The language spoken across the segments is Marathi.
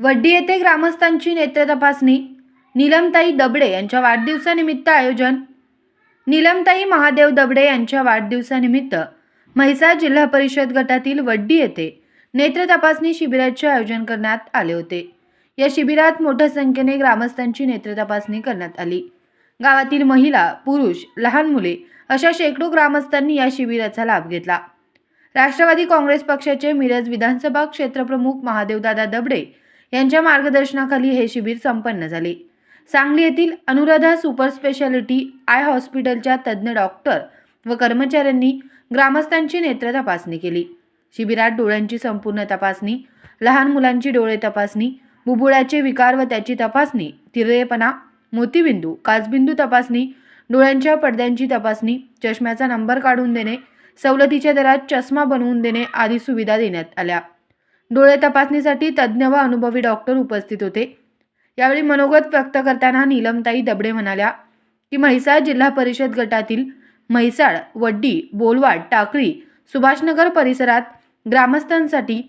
वड्डी येथे ग्रामस्थांची नेत्र तपासणी. निलमताई दबडे यांच्या वाढदिवसानिमित्त आयोजन. निलमताई महादेव दबडे यांच्या वाढदिवसानिमित्त म्हैसाळ जिल्हा परिषद गटातील वड्डी येथे नेत्र तपासणी शिबिराचे आयोजन करण्यात आले होते. या शिबिरात मोठ्या संख्येने ग्रामस्थांची नेत्र तपासणी करण्यात आली. गावातील महिला पुरुष लहान मुले अशा शेकडो ग्रामस्थांनी या शिबिराचा लाभ घेतला. राष्ट्रवादी काँग्रेस पक्षाचे मिरज विधानसभा क्षेत्रप्रमुख महादेवदादा दबडे यांच्या मार्गदर्शनाखाली हे शिबिर संपन्न झाले. सांगली येथील अनुराधा सुपर स्पेशालिटी आय हॉस्पिटलच्या तज्ज्ञ डॉक्टर व कर्मचाऱ्यांनी ग्रामस्थांची नेत्र तपासणी केली. शिबिरात डोळ्यांची संपूर्ण तपासणी लहान मुलांची डोळे तपासणी बुबुळाचे विकार व त्याची तपासणी तिरळेपणा मोतीबिंदू काचबिंदू तपासणी डोळ्यांच्या पडद्यांची तपासणी चष्म्याचा नंबर काढून देणे सवलतीच्या दरात चष्मा बनवून देणे आदी सुविधा देण्यात आल्या. डोळे तपासणीसाठी तज्ज्ञ व अनुभवी डॉक्टर उपस्थित होते. यावेळी मनोगत व्यक्त करताना नीलमताई दबडे म्हणाल्या की म्हैसाळ जिल्हा परिषद गटातील म्हैसाळ वड्डी बोलवाड टाकळी सुभाषनगर परिसरात ग्रामस्थांसाठी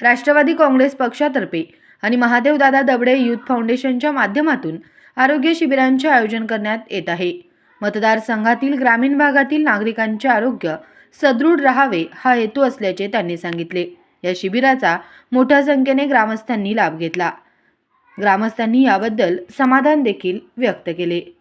राष्ट्रवादी काँग्रेस पक्षातर्फे आणि महादेवदादा दबडे यूथ फाउंडेशनच्या माध्यमातून आरोग्य शिबिरांचे आयोजन करण्यात येत आहे. मतदारसंघातील ग्रामीण भागातील नागरिकांचे आरोग्य सदृढ राहावे हा हेतू असल्याचे त्यांनी सांगितले. या शिबिराचा मोठ्या संख्येने ग्रामस्थांनी लाभ घेतला. ग्रामस्थांनी याबद्दल समाधान देखील व्यक्त केले.